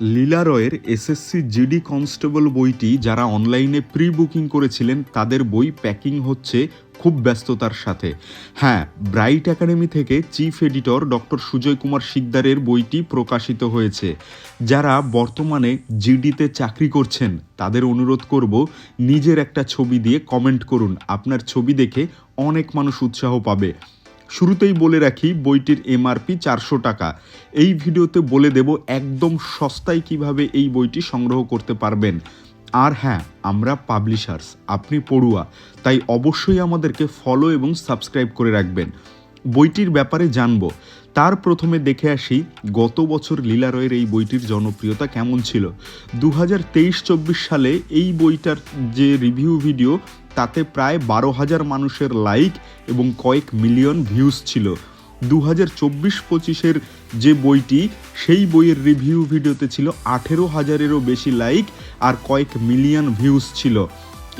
লীলা রয়ের SSC GD constable বইটি যারা অনলাইনে প্রি বুকিং করেছিলেন, তাদের বই প্যাকিং হচ্ছে খুব ব্যস্ততার সাথে। হ্যাঁ ব্রাইট একাডেমি থেকে chief editor doctor Sujoy Kumar শিকদারের বইটি প্রকাশিত হয়েছে। যারা বর্তমানে জিডিতে চাকরি করছেন, তাদের অনুরোধ করব নিজের একটা ছবি দিয়ে কমেন্ট করুন। আপনার ছবি দেখে অনেক মানুষ উৎসাহ পাবে। শুরুতেই বলে রাখি, বইটির এমআরপি চারশো টাকা। এই ভিডিওতে বলে দেব একদম সস্তায় কীভাবে এই বইটি সংগ্রহ করতে পারবেন। আর হ্যাঁ আমরা পাবলিশার্স আপনি পড়ুয়া, তাই অবশ্যই আমাদেরকে ফলো এবং সাবস্ক্রাইব করে রাখবেন। বইটির ব্যাপারে জানব। তার প্রথমে দেখে আসি গত বছর লীলা রয়ের এই বইটির জনপ্রিয়তা কেমন ছিল। দু হাজার তেইশ চব্বিশ সালে এই বইটার যে রিভিউ ভিডিও, তাতে প্রায় বারো হাজার মানুষের লাইক এবং কয়েক মিলিয়ন ভিউজ ছিল। দু হাজার চব্বিশ পঁচিশের যে বইটি, সেই বইয়ের রিভিউ ভিডিওতে ছিল আঠেরো হাজারেরও বেশি লাইক আর কয়েক মিলিয়ন ভিউজ ছিল।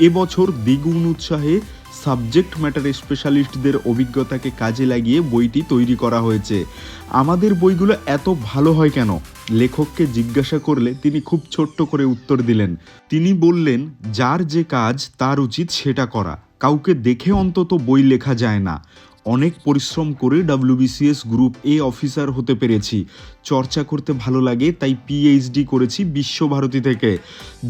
এবছর দ্বিগুণ উৎসাহে সাবজেক্ট ম্যাটার স্পেশালিস্টদের অভিজ্ঞতাকে কাজে লাগিয়ে বইটি তৈরি করা হয়েছে। আমাদের বইগুলো এত ভালো হয় কেন? লেখককে জিজ্ঞাসা করলে তিনি খুব ছোট্ট করে উত্তর দিলেন, তিনি বললেন, যার যে কাজ তার উচিত সেটা করা। কাউকে দেখে অন্তত বই লেখা যায় না। অনেক পরিশ্রম করে ডাব্লিউবিসিএস গ্রুপ এ অফিসার হতে পেরেছি। চর্চা করতে ভালো লাগে, তাই পিএইচডি করেছি বিশ্বভারতী থেকে।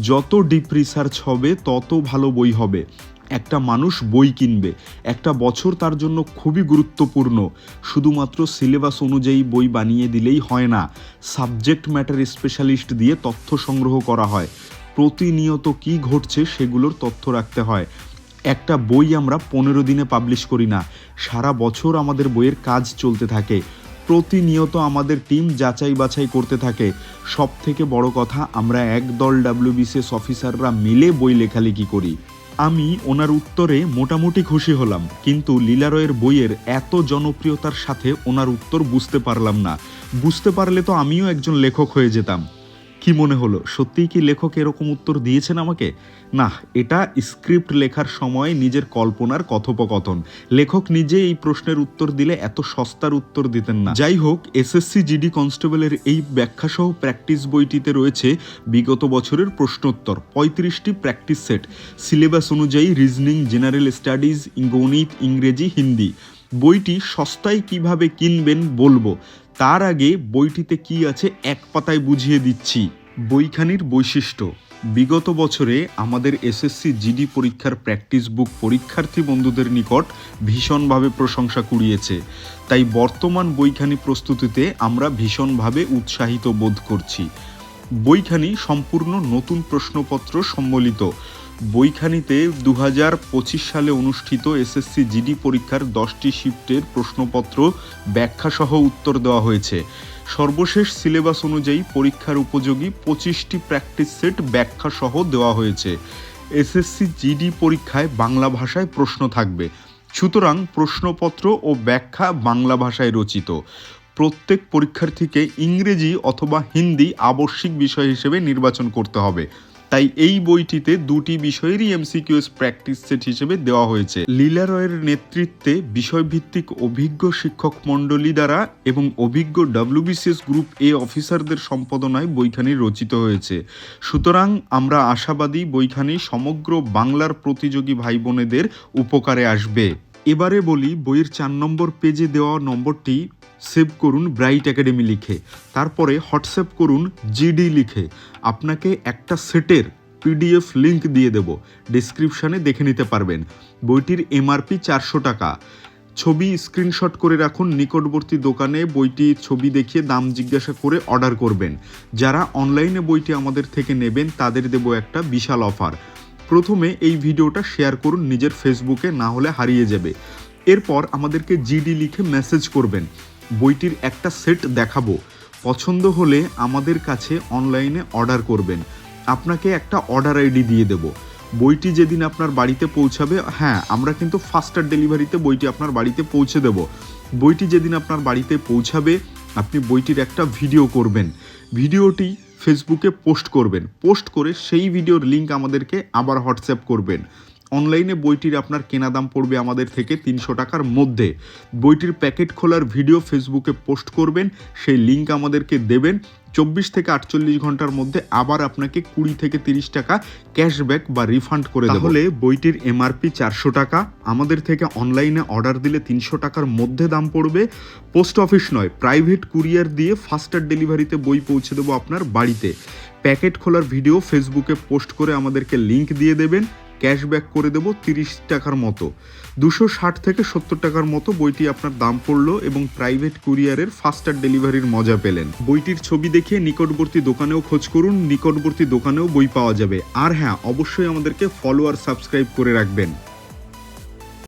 যত ডিপ রিসার্চ হবে, তত ভালো বই হবে। একটা মানুষ বই কিনবে। একটা বছর তার জন্য খুবই গুরুত্বপূর্ণ। শুধুমাত্র সিলেবাস অনুযায়ী বই বানিয়ে দিলেই হয় না, সাবজেক্ট ম্যাটার স্পেশালিস্ট দিয়ে তথ্য সংগ্রহ করা হয়। প্রতিনিয়ত কি ঘটছে সেগুলোর তথ্য রাখতে হয়। একটা বই আমরা পনেরো দিনে পাবলিশ করি না, সারা বছর আমাদের বইয়ের কাজ চলতে থাকে। প্রতিনিয়ত আমাদের টিম যাচাই বাছাই করতে থাকে। সব থেকে বড় কথা, আমরা একদল ডাব্লিউবিসিএস অফিসাররা মিলে বই লেখালেখি করি। আমি ওনার উত্তরে মোটামুটি খুশি হলাম, কিন্তু লীলারয়ের বইয়ের এত জনপ্রিয়তার সাথে ওনার উত্তর বুঝতে পারলাম না। বুঝতে পারলে তো আমিও একজন লেখক হয়ে যেতাম। কি মনে হলো? সত্যিই কি লেখক এরকম উত্তর দিয়েছেন আমাকে? না, এটা স্ক্রিপ্ট লেখার সময় নিজের কল্পনার কথোপকথন। লেখক নিজে এই প্রশ্নের উত্তর দিলে এত সস্তার উত্তর দিতেন না। যাই হোক, এসএসসি জিডি কনস্টেবলের এই ব্যাখ্যাসহ প্র্যাকটিস বইটিতে রয়েছে বিগত বছরের প্রশ্নোত্তর। পঁয়ত্রিশটি প্র্যাকটিস সেট। সিলেবাস অনুযায়ী রিজনিং, জেনারেল স্টাডিজ, গণিত, ইংরেজি, হিন্দি। বইটি সস্তায় কীভাবে কিনবেন বলব? তার আগে বইটিতে কি আছে এক পাতায় বুঝিয়ে দিচ্ছি। বইখানির বৈশিষ্ট্য। বিগত বছরে আমাদের এসএসসি জিডি পরীক্ষার প্র্যাকটিস বুক পরীক্ষার্থী বন্ধুদের নিকট ভীষণভাবে প্রশংসা কুড়িয়েছে। তাই বর্তমান বইখানি প্রস্তুতিতে আমরা ভীষণভাবে উৎসাহিত বোধ করছি। বইখানি সম্পূর্ণ নতুন প্রশ্নপত্র সম্বলিত। বইখানিতে দু হাজার পঁচিশ সালে অনুষ্ঠিত এসএসসি জিডি পরীক্ষার দশটি শিফটের প্রশ্নপত্র ব্যাখ্যাসহ উত্তর দেওয়া হয়েছে। সর্বশেষ সিলেবাস অনুযায়ী পরীক্ষার উপযোগী পঁচিশটি প্র্যাকটিস সেট ব্যাখ্যাসহ দেওয়া হয়েছে। এসএসসি জিডি পরীক্ষায় বাংলা ভাষায় প্রশ্ন থাকবে। সুতরাং প্রশ্নপত্র ও ব্যাখ্যা বাংলা ভাষায় রচিত। প্রত্যেক পরীক্ষার্থীকে ইংরেজি অথবা হিন্দি আবশ্যিক বিষয় হিসেবে নির্বাচন করতে হবে। তাই এই বইটিতে দুটি বিষয়েরই এমসিকিউএস প্র্যাকটিস সেট হিসেবে দেওয়া হয়েছে। লীলা রয়ের নেতৃত্বে বিষয়ভিত্তিক অভিজ্ঞ শিক্ষক মণ্ডলী দ্বারা এবং অভিজ্ঞ ডাব্লিউবিসিএস গ্রুপ এ অফিসারদের সম্পাদনায় বইখানি রচিত হয়েছে। সুতরাং আমরা আশাবাদী বইখানি সমগ্র বাংলার প্রতিযোগী ভাই বোনেদের উপকারে আসবে। এবারে বলি, বইয়ের চার নম্বর পেজে দেওয়া নম্বরটি সেভ করুন ব্রাইট একাডেমি লিখে। তারপরে হোয়াটসঅ্যাপ করুন জিডি লিখে। আপনাকে একটা সেটের পিডিএফ লিংক দিয়ে দেব। ডিসক্রিপশানে দেখে নিতে পারবেন। বইটির এমআরপি চারশো টাকা। ছবি স্ক্রিনশট করে রাখুন, নিকটবর্তী দোকানে বইটি ছবি দেখিয়ে দাম জিজ্ঞাসা করে অর্ডার করবেন। যারা অনলাইনে বইটি আমাদের থেকে নেবেন, তাদের দেব একটা বিশাল অফার। প্রথমে এই ভিডিওটা শেয়ার করুন নিজের ফেসবুকে, না হলে হারিয়ে যাবে। এরপর আমাদেরকে জিডি লিখে মেসেজ করবেন। বইটির একটা সেট দেখাবো। পছন্দ হলে আমাদের কাছে অনলাইনে অর্ডার করবেন। আপনাকে একটা অর্ডার আইডি দিয়ে দেব। বইটি যেদিন আপনার বাড়িতে পৌঁছাবে হ্যাঁ আমরা কিন্তু ফাস্টার ডেলিভারিতে বইটি আপনার বাড়িতে পৌঁছে দেব। বইটি যেদিন আপনার বাড়িতে পৌঁছাবে, আপনি বইটির একটা ভিডিও করবেন। ভিডিওটি ফেসবুকে পোস্ট করবেন। পোস্ট করে সেই ভিডিওর লিঙ্ক আমাদেরকে আবার হোয়াটসঅ্যাপ করবেন। অনলাইনে বইটির আপনার কেনা দাম পড়বে আমাদের থেকে তিনশো টাকার মধ্যে। বইটির প্যাকেট খোলার ভিডিও ফেসবুকে পোস্ট করবেন, সেই লিঙ্ক আমাদেরকে দেবেন। চব্বিশ থেকে আটচল্লিশ ঘণ্টার মধ্যে আবার আপনাকে কুড়ি থেকে তিরিশ টাকা ক্যাশব্যাক বা রিফান্ড করে তাহলে বইটির এমআরপি চারশো টাকা, আমাদের থেকে অনলাইনে অর্ডার দিলে তিনশো টাকার মধ্যে দাম পড়বে। পোস্ট অফিস নয়, প্রাইভেট কুরিয়ার দিয়ে ফাস্টার ডেলিভারিতে বই পৌঁছে দেবো আপনার বাড়িতে। প্যাকেট খোলার ভিডিও ফেসবুকে পোস্ট করে আমাদেরকে লিংক দিয়ে দেবেন। ক্যাশব্যাক করে দেব তিরিশ টাকার মতো। দুশো ষাট থেকে সত্তর টাকার মতো বইটি আপনার দাম পড়ল এবং প্রাইভেট কুরিয়ারের ফাস্টার ডেলিভারির মজা পেলেন। বইটির ছবি দেখে নিকটবর্তী দোকানেও খোঁজ করুন, নিকটবর্তী দোকানেও বই পাওয়া যাবে। আর হ্যাঁ অবশ্যই আমাদেরকে ফলো আর সাবস্ক্রাইব করে রাখবেন।